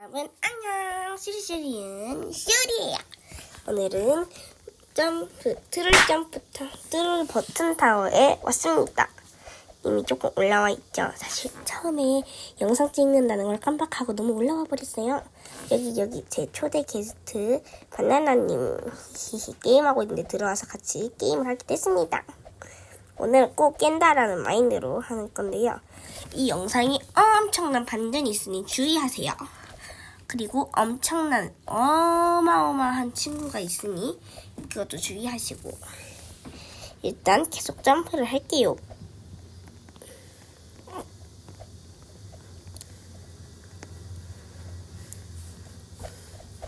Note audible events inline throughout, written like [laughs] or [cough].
여러분 안녕. 슈리슈리은 슈리예요. 오늘은 점프 트롤 점프 타 트롤 버튼 타워에 왔습니다. 이미 조금 올라와 있죠? 사실 처음에 영상 찍는다는 걸 깜빡하고 너무 올라와 버렸어요. 여기 여기 제 초대 게스트 바나나님. 게임하고 있는데 들어와서 같이 게임을 하게 됐습니다. 오늘 꼭 깬다라는 마인드로 하는 건데요. 이 영상이 엄청난 반전이 있으니 주의하세요 그리고 엄청난 어마어마한 친구가 있으니 그것도 주의하시고 일단 계속 점프를 할게요.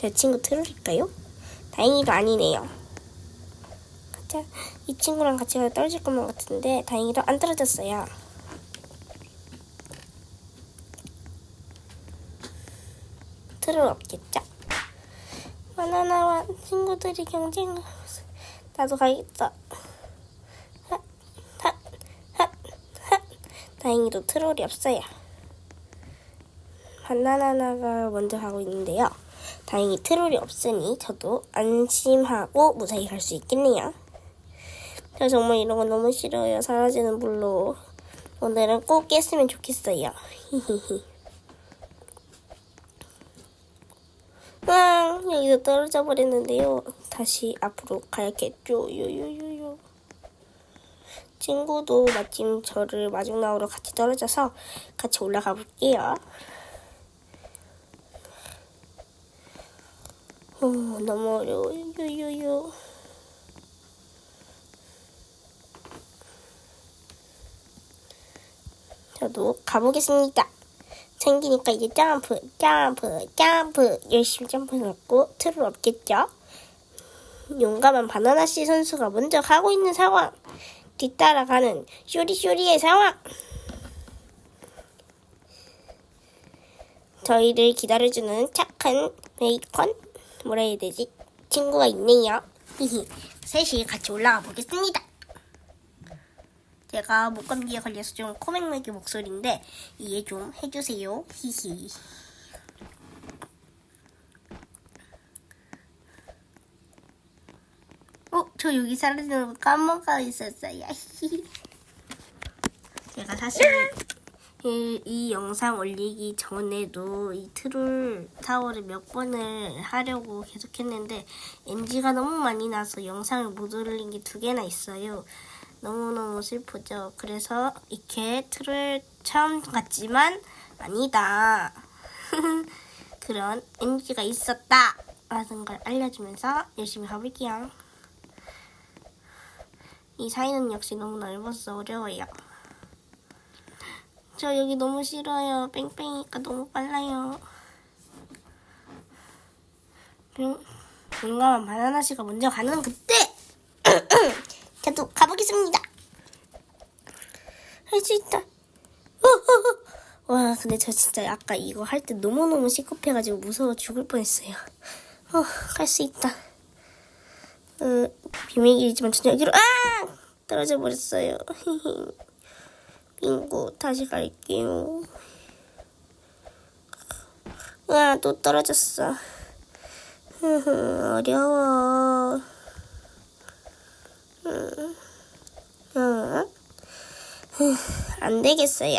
제 친구 트롤일까요? 다행히도 아니네요. 자, 이 친구랑 같이 떨어질 것만 같은데 다행히도 안 떨어졌어요. 틀은 없겠죠? 바나나와 친구들이 경쟁을 하면서 나도 가겠다. 다행히도 트롤이 없어요. 바나나가 먼저 가고 있는데요. 다행히 트롤이 없으니 저도 안심하고 무사히 갈 수 있겠네요. 저 정말 이런 거 너무 싫어요. 사라지는 불로. 오늘은 꼭 깼으면 좋겠어요. 히히히. 아, 여기서 떨어져 버렸는데요. 다시 앞으로 가야겠죠. 요요요요. 친구도 마침 저를 마중 나오러 같이 떨어져서 같이 올라가 볼게요. 어, 너무 어려워. 요요요. 저도 가보겠습니다. 생기니까 이제 점프, 점프, 점프. 열심히 점프했고 틀을 없겠죠? 용감한 바나나 씨 선수가 먼저 가고 있는 상황. 뒤따라가는 쇼리쇼리의 상황. 저희를 기다려주는 착한 베이컨? 뭐라 해야 되지? 친구가 있네요. [laughs] 셋이 같이 올라가 보겠습니다 제가 목감기에 걸려서 좀 코맹맹이 목소리인데 이해 좀 해주세요. 히히. 어, 저 여기 사라지는 거 까먹어 있었어요. 히히. 제가 사실 이, 이 영상 올리기 전에도 이 트롤 타워를 몇 번을 하려고 계속했는데 NG가 너무 많이 나서 영상을 못 올린 게 두 개나 있어요. 너무너무 슬프죠. 그래서 이렇게 트롤 처음 같지만 아니다. [laughs] 그런 NG가 있었다. 라는 걸 알려주면서 열심히 가볼게요. 이 사이는 역시 너무 넓어서 어려워요. 저 여기 너무 싫어요. 뺑뺑이니까 너무 빨라요. 용- 용감한 바나나 씨가 먼저 가는 그때 [coughs] 저도 가보 겠습니다. 할 수 있다. 어, 어, 어. 와, 근데 저 진짜 아까 이거 할 때 너무너무 시급해가지고 무서워 죽을 뻔했어요. 어, 갈수 있다. 어, 비밀이지만 전 여기로, 아! 떨어져 버렸어요. [laughs] 빙고, 다시 갈게요. 와, 또 떨어졌어. [laughs] 어려워. 어? 후, 안 되겠어요.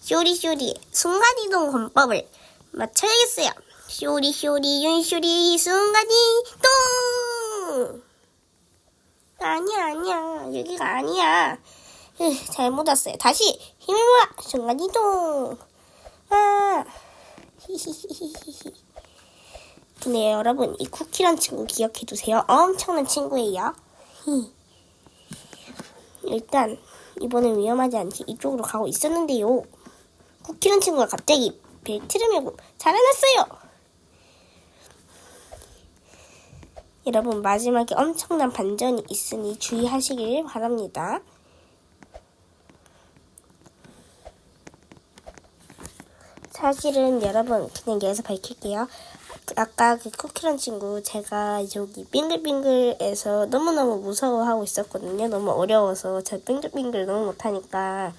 쇼리쇼리 순간이동 권법을 맞춰야겠어요. 쇼리쇼리 윤쇼리 순간이동! 아니야 아니야 여기가 아니야. 으, 잘못 왔어요. 다시 힘을 모아 순간이동. 아. 근데 [laughs] 여러분 이 쿠키란 친구 기억해 두세요. 엄청난 친구예요. 히. [laughs] 일단 이번엔 위험하지 않게 이쪽으로 가고 있었는데요. 쿠키란 친구가 갑자기 벨트를 메고 살아났어요. 여러분 마지막에 엄청난 반전이 있으니 주의하시길 바랍니다. 사실은 여러분 그냥 여기서 밝힐게요. 아까 그 쿠키란 친구 제가 여기 빙글빙글에서 너무너무 무서워하고 있었거든요. 너무 어려워서 제가 빙글빙글 너무 못하니까.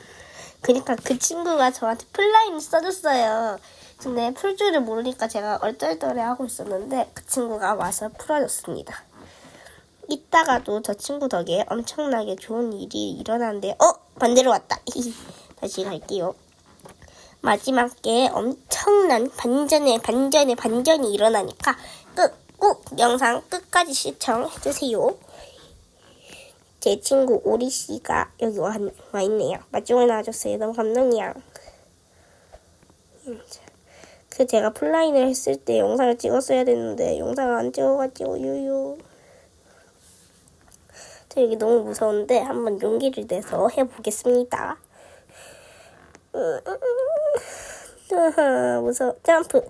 그러니까 그 친구가 저한테 플라잉 써줬어요. 근데 풀 줄을 모르니까 제가 얼떨떨해 하고 있었는데 그 친구가 와서 풀어줬습니다. 이따가도 저 친구 덕에 엄청나게 좋은 일이 일어나는데 어 반대로 왔다. [laughs] 다시 갈게요. 마지막에 엄청난 반전의 반전의 반전이 일어나니까 끝, 꼭 영상 끝까지 시청해주세요. 제 친구 오리 씨가 여기 와, 와 있네요. 마지막에 나와줬어요. 너무 감동이야. 음, 그 제가 플라인을 했을 때 영상을 찍었어야 됐는데 영상을 안 찍어가지고 유유. 저 여기 너무 무서운데 한번 용기를 내서 해보겠습니다. 무서워. 점프,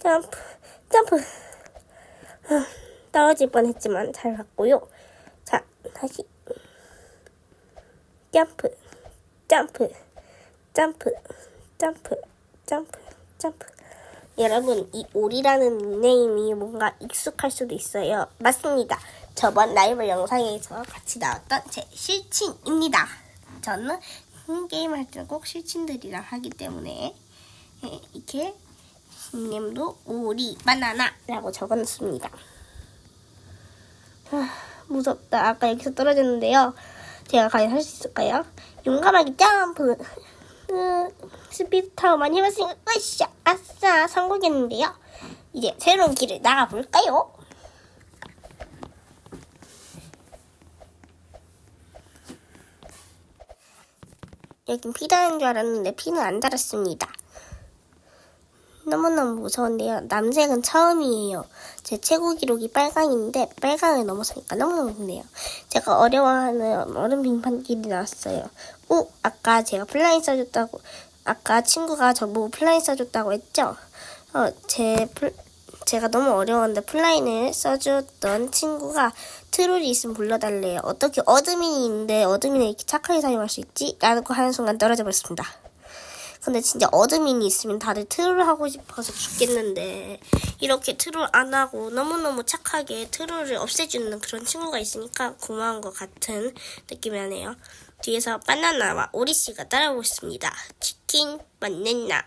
점프, 점프. 아, 떨어질 뻔했지만 잘 갔고요. 자, 다시. 점프, 점프, 점프, 점프, 점프, 점프. 여러분, 이 오리라는 닉네임이 뭔가 익숙할 수도 있어요. 맞습니다. 저번 라이브 영상에서 같이 나왔던 제 실친입니다. 저는 게임 할때꼭 실친들이랑 하기 때문에 예, 이렇게 닉네임도 오리 바나나라고 적어놨습니다. 아, 무섭다. 아까 여기서 떨어졌는데요. 제가 과연 할 수 있을까요? 용감하게 점프. 으, 스피드 타워 많이 해봤으니까 으쌰 아싸 성공했는데요. 이제 새로운 길을 나가볼까요? 여긴 피 다는 줄 알았는데 피는 안 달았습니다. 너무너무 무서운데요. 남색은 처음이에요. 제 최고 기록이 빨강인데 빨강을 넘어서니까 너무너무 좋네요. 제가 어려워하는 얼음 빙판길이 나왔어요. 오, 아까 제가 플라인 써줬다고 아까 친구가 저보고 플라인 써줬다고 했죠? 어, 제 플, 제가 너무 어려웠는데 플라인을 써줬던 친구가 트롤이 있으면 불러달래요. 어떻게 어드민이 있는데 어드민을 이렇게 착하게 사용할 수 있지? 라고 하는 순간 떨어져 버렸습니다. 근데 진짜 어드민이 있으면 다들 트롤을 하고 싶어서 죽겠는데 이렇게 트롤 안 하고 너무너무 착하게 트롤을 없애주는 그런 친구가 있으니까 고마운 것 같은 느낌이 나네요. 뒤에서 바나나와 오리씨가 따라오고 있습니다. 치킨 바나나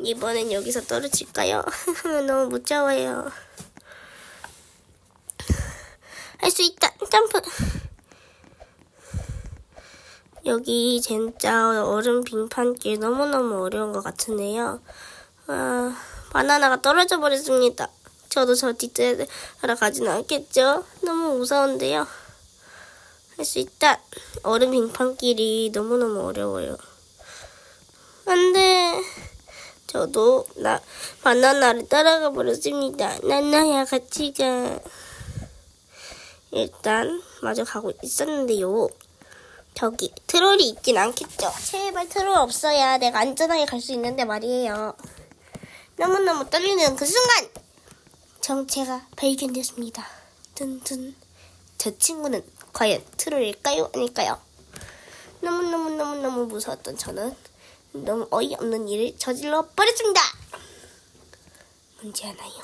이번엔 여기서 떨어질까요? [laughs] 너무 무서워요. 할 수 있다. 점프. 여기 진짜 얼음 빙판길 너무너무 어려운 것 같은데요. 아, 바나나가 떨어져 버렸습니다. 저도 저 뒷자리하러 가지는 않겠죠? 너무 무서운데요. 할 수 있다. 얼음 빙판길이 너무너무 어려워요. 안 돼. 저도 나 바나나를 따라가 버렸습니다. 나나야 같이 가. 일단 마저 가고 있었는데요. 저기 트롤이 있진 않겠죠. 제발 트롤 없어야 내가 안전하게 갈 수 있는데 말이에요. 너무너무 떨리는 그 순간 정체가 발견됐습니다. 든든. 저 친구는 과연 트롤일까요? 아닐까요? 너무너무너무너무 무서웠던 저는 너무 어이없는 일을 저질러 버렸습니다. 뭔지 아나요?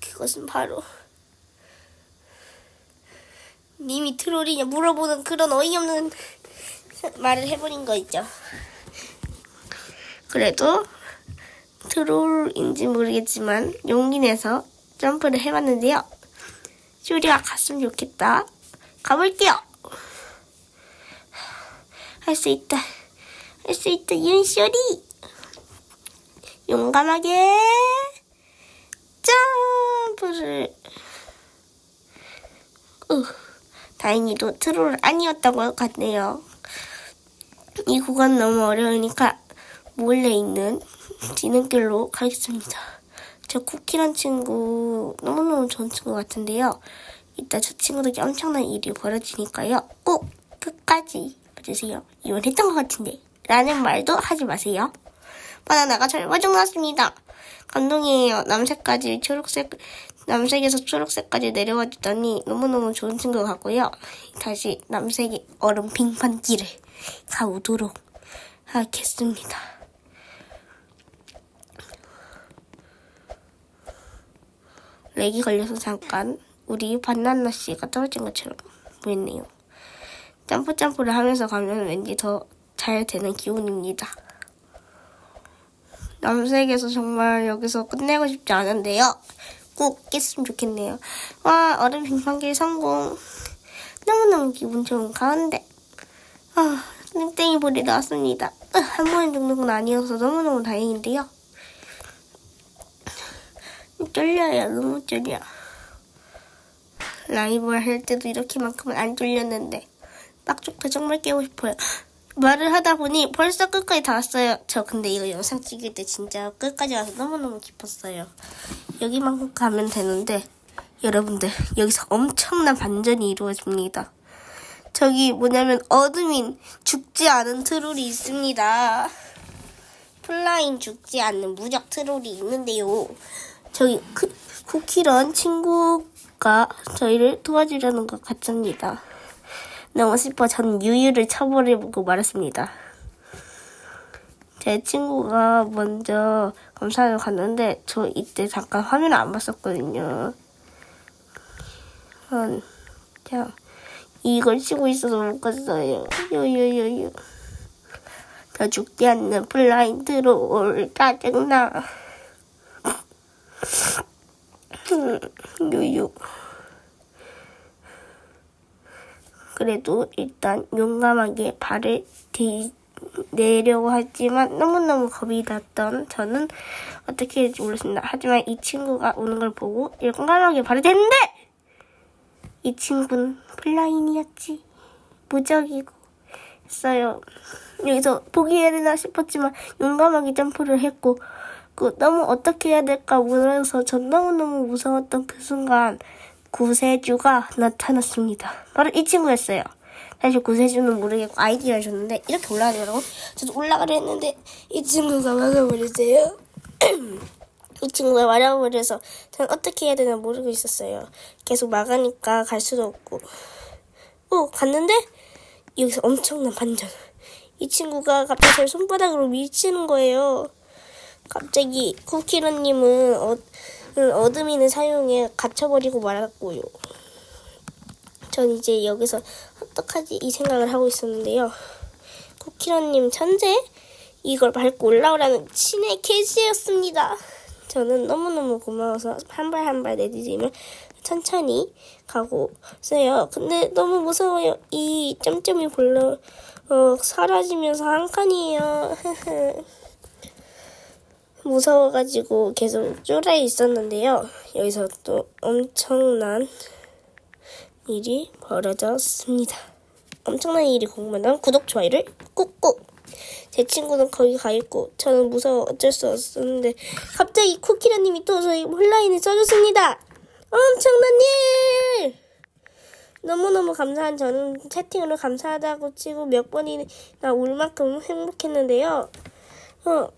그것은 바로 님이 트롤이냐 물어보는 그런 어이없는 말을 해버린 거 있죠. 그래도 트롤인지 모르겠지만 용기 내서 점프를 해봤는데요. 슈리가 갔으면 좋겠다. 가볼게요. 할 수 있다. 할 수 있다. 윤쇼리. 용감하게 점프를. 으. 다행히도 트롤 아니었다고 같네요. 이 구간 너무 어려우니까 몰래 있는 지름길로 가겠습니다. 저 쿠키란 친구 너무너무 좋은 친구 같은데요. 이따 저 친구들이 엄청난 일이 벌어지니까요. 꼭 끝까지 봐주세요. 이건 했던 것 같은데 라는 말도 하지 마세요. 바나나가 절반정 났습니다. 감동이에요. 남색까지 초록색, 남색에서 초록색까지 내려와 주다니 너무너무 좋은 친구 같고요. 다시 남색의 얼음 빙판길을 가보도록 하겠습니다. 렉이 걸려서 잠깐 우리 바나나 씨가 떨어진 것처럼 보였네요. 점프 점프를 하면서 가면 왠지 더 잘 되는 기분입니다. 남색에서 정말 여기서 끝내고 싶지 않은데요. 꼭 깼으면 좋겠네요. 와, 얼음 빙판길 성공. 너무너무 기분 좋은 가운데. 아, 땡땡이 볼이 나왔습니다. 아, 한 번 정도는 아니어서 너무너무 다행인데요. 쫄려요. 너무 쫄려. 라이브 할 때도 이렇게만큼은 안 쫄렸는데 빡죽도 정말 깨고 싶어요. 말을 하다 보니 벌써 끝까지 다 왔어요. 저 근데 이거 영상 찍을 때 진짜 끝까지 와서 너무너무 기뻤어요. 여기만큼 가면 되는데 여러분들 여기서 엄청난 반전이 이루어집니다. 저기 뭐냐면 어드민 죽지 않은 트롤이 있습니다. 플라인 죽지 않는 무적 트롤이 있는데요. 저기 크, 쿠키런 친구가 저희를 도와주려는 것 같습니다. 너무 슬퍼 전 유유를 처벌해보고 말았습니다. 제 친구가 먼저 검사를 갔는데 저 이때 잠깐 화면을 안 봤었거든요. 음, 자, 이걸 치고 있어서 못 갔어요. 요요요요. 더 죽지 않는 블라인드로 짜증나. 음, [laughs] 요요. 그래도 일단 용감하게 발을 디, 내려고 하지만 너무너무 겁이 났던 저는 어떻게 될지 몰랐습니다. 하지만 이 친구가 오는 걸 보고 용감하게 발을 댔는데 이 친구는 플라인이었지. 무적이고 했어요. 여기서 포기해야 되나 싶었지만 용감하게 점프를 했고 그 너무 어떻게 해야 될까 몰라서 전 너무너무 무서웠던 그 순간 구세주가 나타났습니다. 바로 이 친구였어요. 사실 구세주는 모르겠고 아이디어를 줬는데 이렇게 올라가더라고. 저도 올라가려 했는데 이 친구가 막아버렸어요. [clears throat] 이 친구가 말아버려서 전 어떻게 해야 되나 모르고 있었어요. 계속 막으니까 갈 수도 없고. 어, 갔는데 여기서 엄청난 반전. 이 친구가 갑자기 제 손바닥으로 밀치는 거예요. 갑자기 쿠키런님은 어, 어드민을 사용해 갇혀버리고 말았고요. 전 이제 여기서 어떡하지 이 생각을 하고 있었는데요. 쿠키런님 천재? 이걸 밟고 올라오라는 신의 계시였습니다. 저는 너무너무 고마워서 한 발 한 발 내디디며 천천히 가고 있어요. 근데 너무 무서워요. 이 점점이 볼러 어, 사라지면서 한 칸이에요. [laughs] 무서워가지고 계속 쫄아 있었는데요. 여기서 또 엄청난 일이 벌어졌습니다. 엄청난 일이 궁금하다면 구독, 좋아요를 꾹꾹! 제 친구는 거기 가 있고 저는 무서워 어쩔 수 없었는데 갑자기 쿠키라님이 또 저희 홀라인을 써줬습니다. 엄청난 일! 너무너무 감사한 저는 채팅으로 감사하다고 치고 몇 번이나 울 만큼 행복했는데요. 어,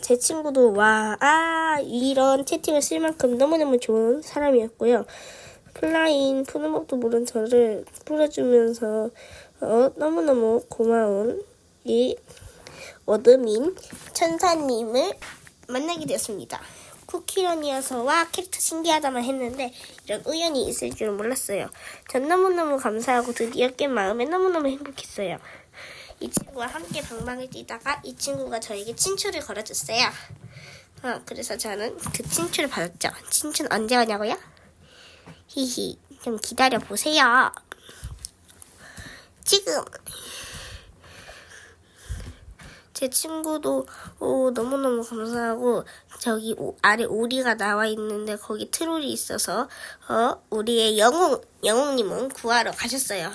제 친구도 와, 아, 이런 채팅을 쓸 만큼 너무너무 좋은 사람이었고요. 플라인 푸는 법도 모른 저를 풀어주면서 어, 너무너무 고마운 이 어드민 천사님을 만나게 되었습니다. 쿠키런이어서 와 캐릭터 신기하다만 했는데 이런 우연이 있을 줄 몰랐어요. 전 너무너무 감사하고 드디어 깬 마음에 너무너무 행복했어요. 이 친구와 함께 방방을 뛰다가 이 친구가 저에게 친추를 걸어줬어요. 어, 그래서 저는 그 친추를 받았죠. 친추는 언제 오냐고요? 히히, 좀 기다려 보세요. 지금 제 친구도 오, 너무너무 감사하고 저기 오- 아래 오리가 나와 있는데 거기 트롤이 있어서 어, 우리의 영웅 영웅님은 구하러 가셨어요.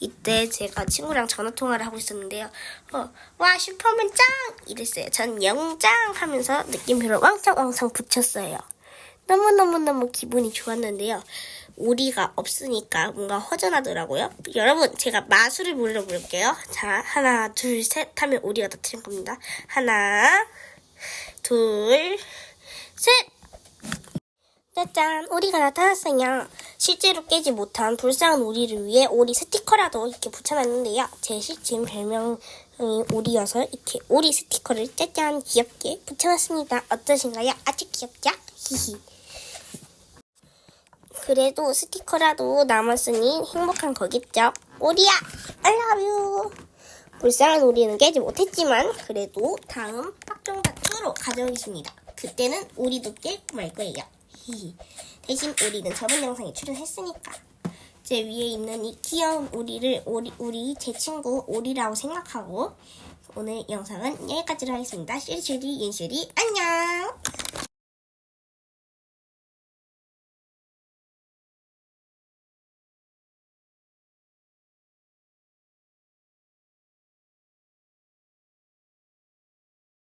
이때 제가 친구랑 전화 통화를 하고 있었는데요. 어, 와 슈퍼맨 짱 이랬어요. 전 영웅 짱 하면서 느낌표를 왕창 왕창 붙였어요. 너무너무너무 기분이 좋았는데요. 오리가 없으니까 뭔가 허전하더라고요. 여러분, 제가 마술을 불러볼게요. 자, 하나, 둘, 셋 하면 오리가 나타날 겁니다. 하나, 둘, 셋! 짜잔, 오리가 나타났어요. 실제로 깨지 못한 불쌍한 오리를 위해 오리 스티커라도 이렇게 붙여놨는데요. 제 실제 별명이 오리여서 이렇게 오리 스티커를 짜잔 귀엽게 붙여놨습니다. 어떠신가요? 아주 귀엽죠? 히히. 그래도 스티커라도 남았으니 행복한 거겠죠. 오리야, I love you. 불쌍한 오리는 깨지 못했지만 그래도 다음 빡종다 춤으로 가져오겠습니다. 그때는 오리도 깰말 거예요. 히히. 대신 오리는 저번 영상에 출연했으니까. 제 위에 있는 이 귀여운 오리를 오리, 우리 제 친구 오리라고 생각하고 오늘 영상은 여기까지로 하겠습니다. 시리시리 윤시리 안녕!